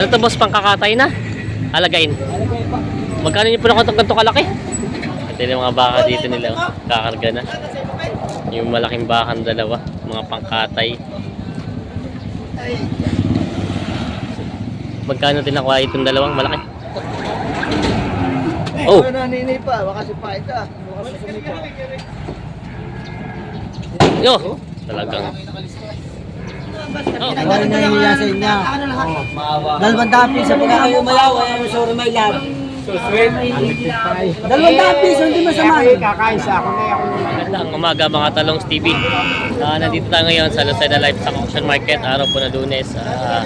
Ano to boss, pangkakatay na? Alagain. Magkano niyo po na ganito kalaki? Ito yung mga baka dito nila. oh. Kakarga na. Yung malaking bakan dalawa. Mga pangkatay. Magkano din nakuha itong dalawang malaki? Oh! Ano nanini pa? Baka si Paita. Baka si. Yo! Talagang. Oh. Ano na nila sa inyo? Dalawang dapis sa pagka kayo mayaw, ay ano sorry my love. Dalawang dapis, hindi masama. Kakain sa ako na ako. Magandang umaga mga talong TV. Ah, nandito tayo ngayon sa Lucena Livestock Auction Market, araw po na lunes, ah,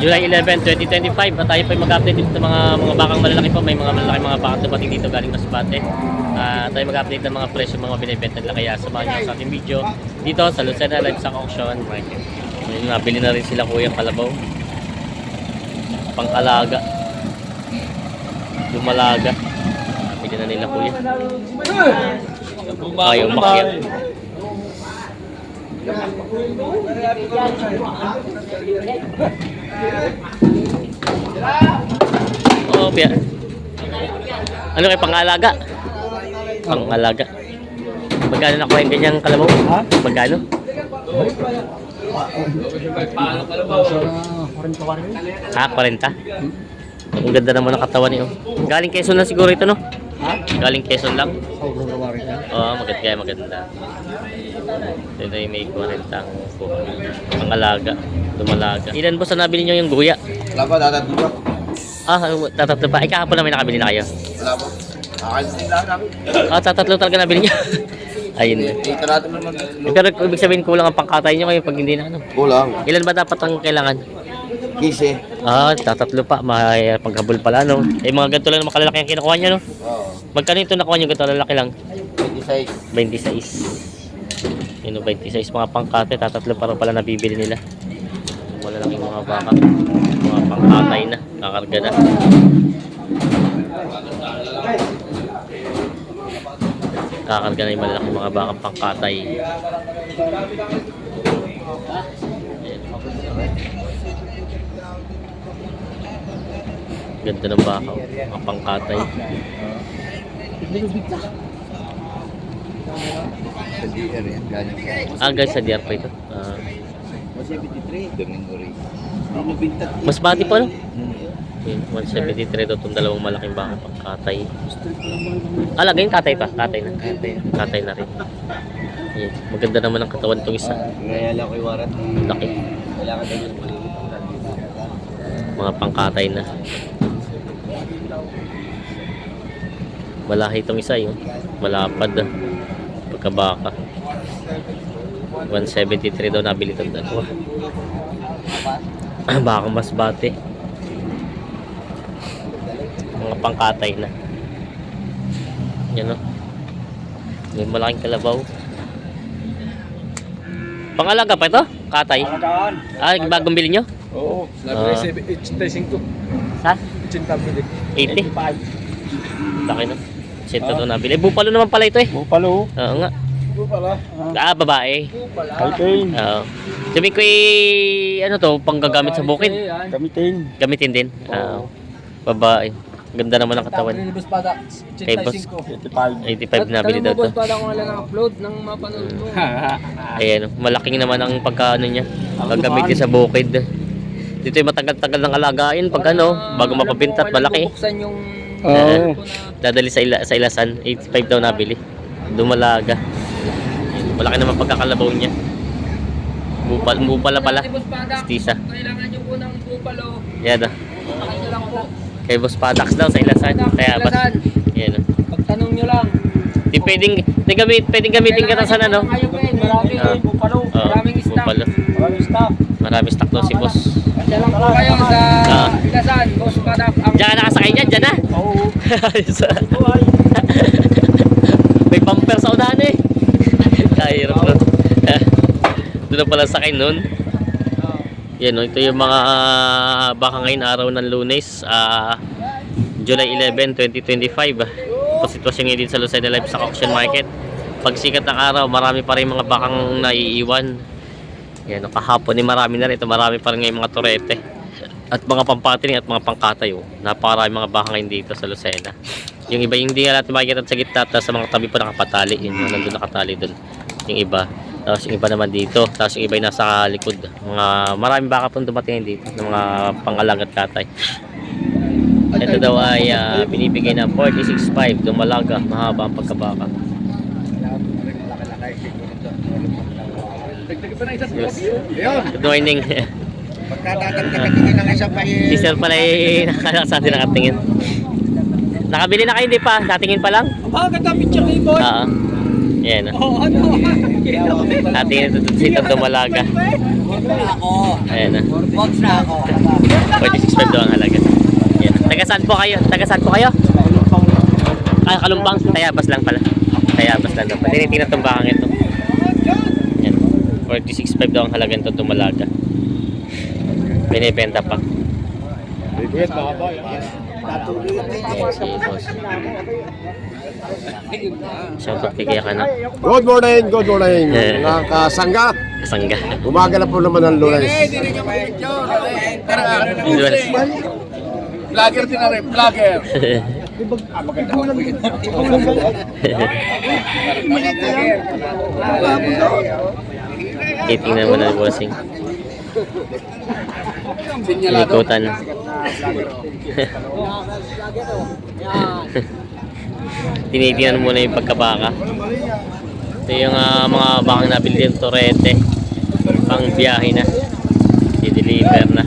July 11, 2025. At tayo po ay mag-update dito ng mga mga bakang malalaki po. May mga malalaki mga bakang dumating dito galing Masbate. Ah, tayo mag-update ng mga presyo mga binibenta nila. Kaya samahan niyo sa ating video dito sa Lucena Livestock Auction Market. Ayun, nabili na rin sila kuya kalabaw. Pang-alaga. Lumalaga. Nabili na nila kuya. Ayaw makyat. Oh, biya. Ano kay pangalaga? Pangalaga. Magkano na yung ganyang kalabaw? Ha? Magkano? Ha, 40? Ang ganda naman ng katawan niyo. Galing Quezon lang siguro ito, no? Ha? Galing Quezon lang. Sobrang gawari ka. Oo, oh, maganda kaya maganda. Ito yung may 40 ang pangalaga, dumalaga. Ilan po sa nabili nyo yung guya? Wala pa, datatlo pa. Ah, tatatlo pa. Ay, kahapon na may nakabili na kayo. Wala pa. Kakain din lang namin. Ah, tatatlo talaga nabili nyo. Ayun na. Ito natin naman. Eh, Pero ibig sabihin kulang ang pangkatay nyo kayo pag hindi na ano. Kulang. Ilan ba dapat ang kailangan? Kise. Ah, tatatlo pa. May pangkabul pala, no? Eh, mga ganito lang na makalalaki ang kinukuha nyo, no? Oo. Magkano ito nakuha nyo ganito lalaki lang? 26. 26. Yun o, 26 mga pangkate, tatatlo para pala nabibili nila. Wala lang yung mga baka. Mga pangkatay na, kakarga na. Kakarga na yung malalaking mga baka pangkatay. Ganda ng baka, oh. mga pangkatay. Sa DR yan. Galing sa Ah, guys, sa DR pa ito. Ah, 173. Domingo Rey. Mas bati pa, no? Hmm. Yun, 173 daw itong dalawang malaking baka pang katay. Ah, lagay yung katay pa. Katay na. Kante. Katay na rin. Yan. Maganda naman ang katawan itong isa. Gaya lang ko yung warat. Laki. Kailangan daw yung Mga pangkatay na. Malahi itong isa yun. Malapad. ah. Pagkabaka. 173 daw nabili itong dalawa. Baka mas bate. Mga pangkatay na. Yan o. May malaking kalabaw. Pangalaga pa ito? Katay? Alagaan. Ah, bagong bili nyo? Oo. Ah. 85. Sa? 80 bilik. 80? Laki na. Sento to nabili. Eh, bupalo naman pala ito eh. Bupalo. Oo nga. Bupala. Ah, babae. Kaitin. Oo. Sabi ko eh, ano to, panggagamit sa bukid. Kamitin. Gamitin din. Oo. Babae. Ganda naman ang katawan. Boss Pada, Kay boss. 85. 85 nabili daw Tanong mo, to. Boss Pada, kung wala na-upload nang mapanood mo. Ayan, malaking naman ang pagkaano niya. Paggamitin sa bukid. Dito yung matagal-tagal ng alagain pag ano, bago mapabinta at malaki. Buksan yung Oo. Dadali sa, ila, sa ilasan, 85 daw nabili. Dumalaga. Malaki naman pagkakalabaw niya. Bupal, bupala pala. Stisa. kailangan nyo po ng bupalo. Yan ah. Pakay nyo lang po. Kay Boss Padax daw sa ilasan. Kaya ba? Ilasan. Yan ah. Pagtanong nyo lang. Di pwedeng, di gamit, pwedeng gamitin ka sa ano? Maraming Ah. bupalo. Maraming stock. bupalo. Maraming staff. Daw si Boss. Diyan lang po kayo sa Ah. Ilasan, Boss Pada. Ang Diyan ka nakasakay dyan, dyan ah. Oo. Ayos. May bumper sa eh. Kahirap nun. Doon na pala sakay nun. Yan o, ito yung mga baka ngayon araw ng lunes, ah, July 11, 2025. Ito sitwasyon ngayon dito sa Lucena Livestock Auction Market. Pag sikat ng araw, marami pa rin mga bakang naiiwan. Yan, kahapon eh, marami na rin. Ito marami pa rin ngayon mga torete. at mga pampatiling at mga pangkatay. Oh. Napakarami mga baka ngayon dito sa Lucena. Yung iba yung hindi natin makikita sa gitna sa mga tabi po nakapatali. Yun nandun nakatali dun. Yung iba. Tapos yung iba naman dito. Tapos yung iba yung nasa likod. Mga maraming baka po dumating dito ng mga pangalag at katay. Ito daw ay ah, binibigay ng 46.5 dumalaga, mahaba ang pagkabaka. Yes. Good morning. Si Sir pala ay nakalasa din nakatingin. Nakabili na kayo, hindi pa? Natingin pa lang? Ah, ganda picture ni boy. Oo. Yan. ah. Oh, ano? Natingin ito si Tom Dumalaga. Ako. Ayan ah. Box na ako. 46.5 daw ang halaga. Yan. Taga saan po kayo? Taga saan po kayo? Ah, Kalumpang. Tayabas lang pala. Tayabas lang daw. Tinitingnan itong bakang ito. Yan. 46.5 daw ang halaga nito Dumalaga. Binibenta pa. Si boss. Shoutout kay Kaya Kanak. Good morning, good morning. Eh. Mga kasangga, Kasangga. umaga na po naman ng lunes. Vlogger din na rin, vlogger. Titingnan mo na bossing. Likutan. Tinitingnan muna yung pagkabaka. Ito yung ah, mga bakang nabili yung torete. Pang biyahe na. I-deliver na.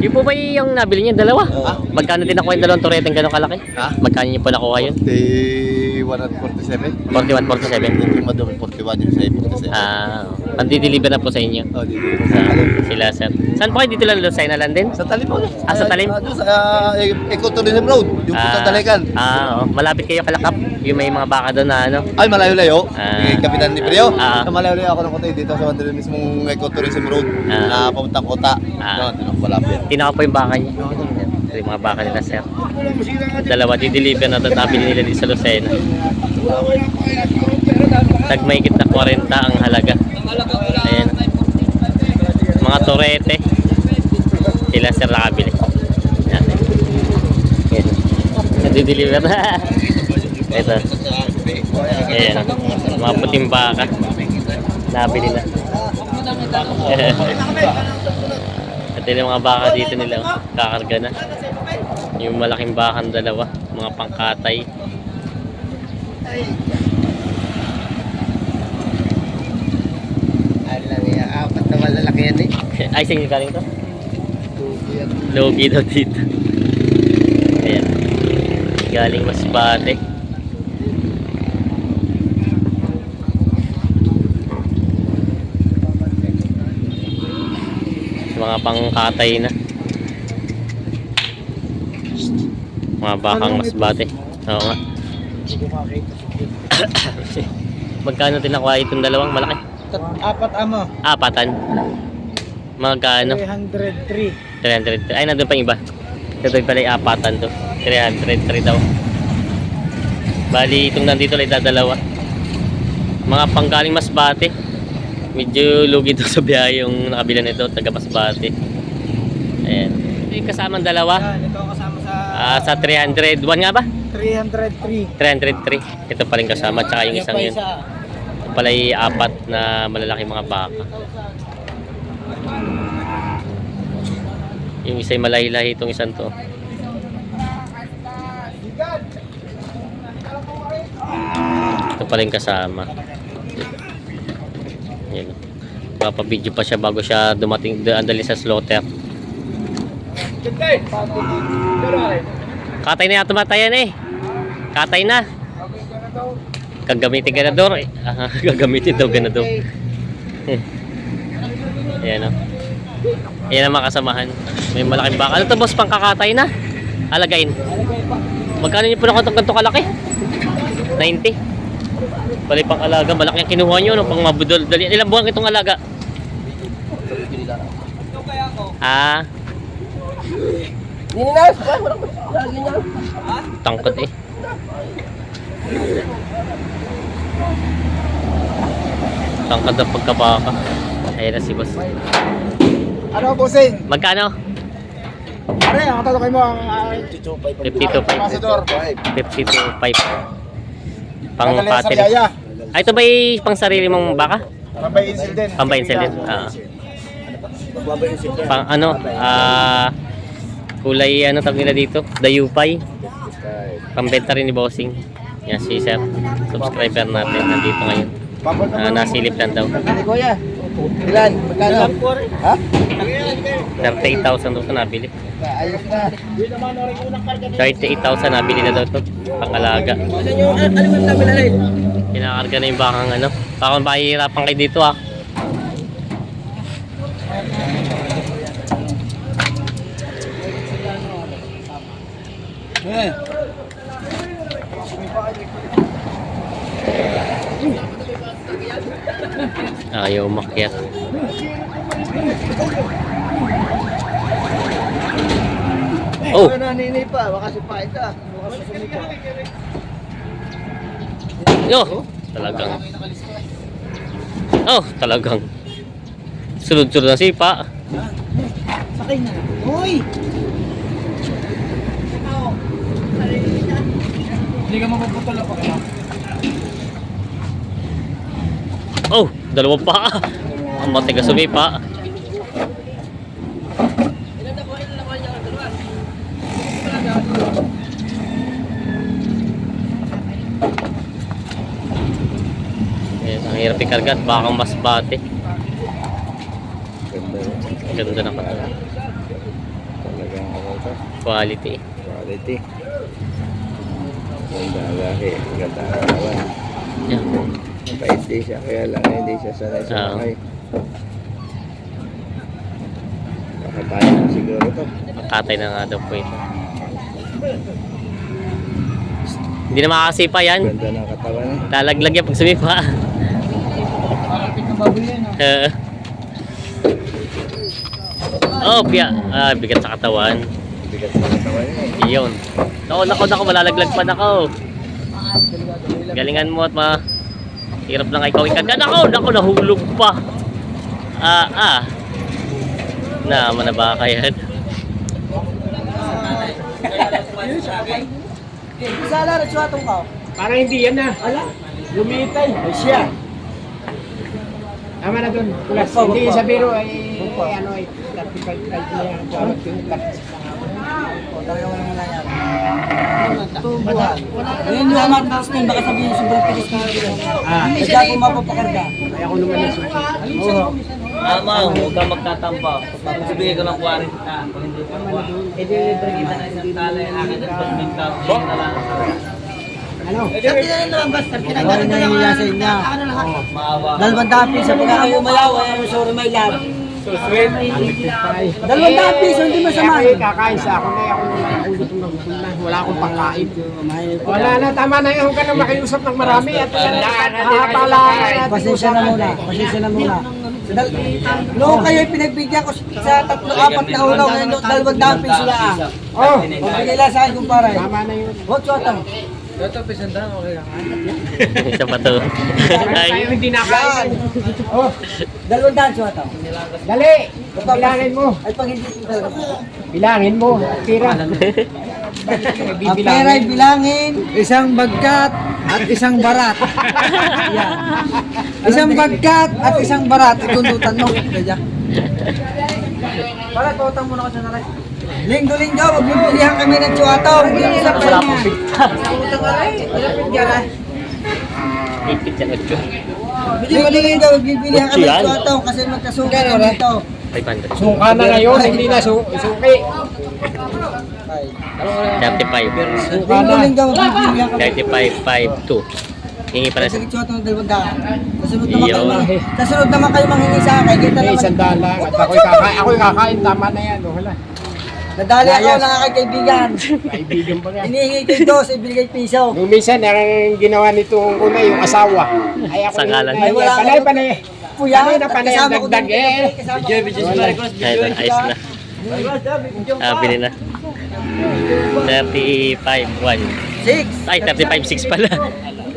Yung po ba yung nabili niyo? Dalawa? Magkano din nakuha yung dalawang torete yung gano'ng kalaki? Ha? Magkano niyo po nakuha yun? Day 147. 41, 47. Hindi madumi 41 yung sa 47. Ah, pandi-deliver na po sa inyo. Oh, dito. Ah, sila sir. Saan po kayo dito lang Lucena lang din? Sa talim. Ah, sa talim? doon sa uh, Ecotourism Road. Yung Ah, punta Talikan. Ah, oh. malapit kayo kalakap. Yung may mga baka doon na ano. Ay, malayo-layo. Ah. Yung Kapitan ni Prio. Ah. Sa malayo-layo ako ng kotay dito sa Mandalay mismong Ecotourism Road. Ah. Na papuntang kota. Ah. No, dito ako malapit. Tinaka po yung baka niya. Ito yung mga baka nila sir. Dalawa, di-deliver na ito. Nabili nila dito sa Lucena. Tag may na 40 ang halaga. Ayan. Mga torete. Sila sir nakabili. Nadi-deliver na. Ito. Ayan. Mga puting baka. Nabili na. At yun mga baka dito nila. Kakarga na. Yung malaking bakan dalawa. Mga pangkatay. Alam niya, malalaki yan eh. Ay, yung galing to? Logi daw dito. Ayan. Galing Masbate. Mga pangkatay na. Mga bakang Masbate. Oo nga. Magkano din nakuha itong dalawang malaki? Apat amo. Apatan. Magkano? 303. 300. Ay, nandun pa yung iba. Ito pala yung apatan to. 303 daw. Bali, itong nandito lang dadalawa. Mga panggaling Masbate. Medyo lugi to sa biyahe yung nakabila nito, taga Masbate. Ayan. Ito yung kasamang dalawa. Yan, ito ang kasama sa Ah, sa 301 nga ba? 303. 303. Ito pa rin kasama. Tsaka yung isang yun. isa. Pala yung apat na malalaking mga baka. Yung isa yung malahi-lahi itong isang to. Ito pala yung kasama. Yan. Papabidyo pa siya bago siya dumating andali sa slaughter. Katay na yata matayan eh. Katay na. Gagamitin ganador. eh. Ah, gagamitin daw ganador. Ayan o. Ayan ang mga kasamahan. May malaking baka. Ano to boss, pangkakatay na? Alagain. Magkano niyo po na kanto kalaki? 90. Bali pang alaga, malaki ang kinuha niyo no, pang mabudol. Dali, ilang buwan itong alaga? Ah. Tangkot eh. Tangkad na pagkabaka. Ayan na si boss. Ano bossing? Magkano? Pare, ang tatawagin mo ang 52.5. Ambassador. 52.5. Pang patin. Ay, ito ba yung pang sarili mong baka? Pambay insil din. Pambay insil din. Ah. Pang ano? Ah... kulay ano tawag nila dito? Dayupay. Pambenta rin ni Bossing. Yan si Sir. Subscriber natin nandito ngayon. Ah, nasilip lang daw. Ni Kuya. Ilan? Magkano? Ha? 38,000 daw ito nabili. Ayos na. 38,000 nabili na daw ito. Pangalaga. Kinakarga na yung bakang ano. Baka mahihirapan kayo dito ah. Eh. Ayaw umakyat. Oh! Nanini pa, baka sipain ka. Baka susumi ka. Yo! Talagang. Oh, talagang. Sunod-sunod na sipa. Sakay na. Uy! Hindi ka mapuputol pa kaya. Oh, dalawang pa. Ang matigas sumipa. Yes, ang hirap ikarga at baka mas bate. Ganda na katawan. Talagang Quality. quality. Ganda laki, ganda kawan. Yan. Mabait din siya, kaya lang hindi siya sanay sa Oo. bakay. Baka tayo na siguro to. Makatay na nga daw po ito. Hindi na makakasipa yan. Ganda ng katawan eh. Lalaglag yan pag sumipa. Eh. oh, piya. Ah, bigat sa katawan. Bigat ng katawan niya eh. Iyon. Nako, nako, nako, malalaglag pa nako. Galingan mo at ma... Hirap lang ikaw ikaga. Nako, nako, nahulog pa. Ah, ah. Na, manaba ka yan. Sala, rasuatong ka. Parang hindi yan na. Ala? Lumitay. Ay siya. Tama na dun. Plus, hindi sa biro ay ano ay 35 type na yan. Bawat yung 36 na nga. O, talaga wala yan. Tubuhan. Ngayon yung amat na Austin, baka sabihin sobrang pilis na yun. Ah. Siya kung mapapakarga. Ay ako naman yung suki. Oo. Tama, huwag. Magbibigay ko ng 40. Kung hindi pa kuha. Eh, di libre kita ng isang tala. Akin at pag may cup, yun na lang. Ano? Sabi na lang basta, pinagdala na lang sa. Ano lahat? Maawa. Dalawang daan piso, pag kayo mayaw, ay ano, sorry my love. So sweet. Dalawang daan piso, hindi masama. Ako kakain sa ako na ako ako gutom na gutom na. Wala akong pangkain. Wala na, tama na yun. Huwag ka na makiusap ng marami at nakapala na. Pasensya na muna, pasensya na muna. Dal Noong kayo pinagbigyan ko sa tatlo, apat na ulaw, ngayon dalawang daan piso lang. Oh, Magbigay lang sa akin kumpare. tama na yun. Huwag suwatang. Isa pa to. Tayo Ay, hindi nakain. Oh, Dalawang daan suwatang. dali. Bilangin mo. Ay pag hindi ko talaga. Bilangin mo. Tira. Ang pera ay bilangin, isang bagkat at isang barat. Yan. Isang bagkat at isang barat. Itundutan mo. Kaya. Para tutang muna ko sa naray. Linggo-linggo, magbibilihan kami ng pa Wala niya. akong pigta. Utang aray. Wala pigyan ay. Ipit yan. ocho. Linggo-linggo, magbibilihan kami ng Yan. tsuataw kasi magkasuka na dito. 500. Suka na ngayon, hindi na su suki. 35. Suka na. Linggo-linggo, magbibilihan kami. 35.52. Hingi pa na Kasi siya. nagsuot ng dalawang daan. Kasunod naman kayo, mang- kasunod naman kayo manghingi sa akin. Kita naman. isang daan lang. Ako'y kakain. Ako'y kakain. Tama na yan. Oh, Wala. Nadali ako ng aking kaibigan. Kaibigan pa yan. Inihingi kay dos, ibigay piso. Nung minsan, ang ginawa nitong una yung asawa. Ay ako Sangalan. Ay, wala panay, panay. Puya, Panay na panay ang dagdag eh. Video, video. Ayun, ayos na. Ah, bili na. 35.1. Six. Ay, 35.6 pala.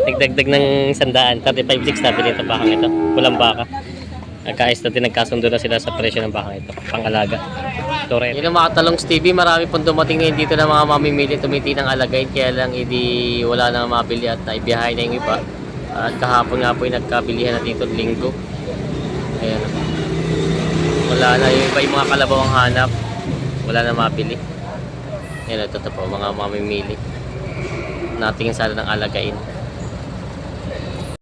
Nagdagdag ng sandaan. 35.6 nabili ito bakang ito. Pulang baka. Nagkaayos na din, nagkasundo na sila sa presyo ng bakang ito. Pangalaga. Torre. Yun mga talong Stevie. Marami pong dumating ngayon dito ng mga mamimili. Tumiti ng alagay. Kaya lang hindi wala na mabili at naibiyahay na yung iba. At kahapon nga po yung nagkabilihan na dito linggo. Ayan. Wala na yung iba yung mga kalabaw ang hanap. Wala na mabili. Yan ito, ito po, mga mamimili. Natingin sana ng alagain.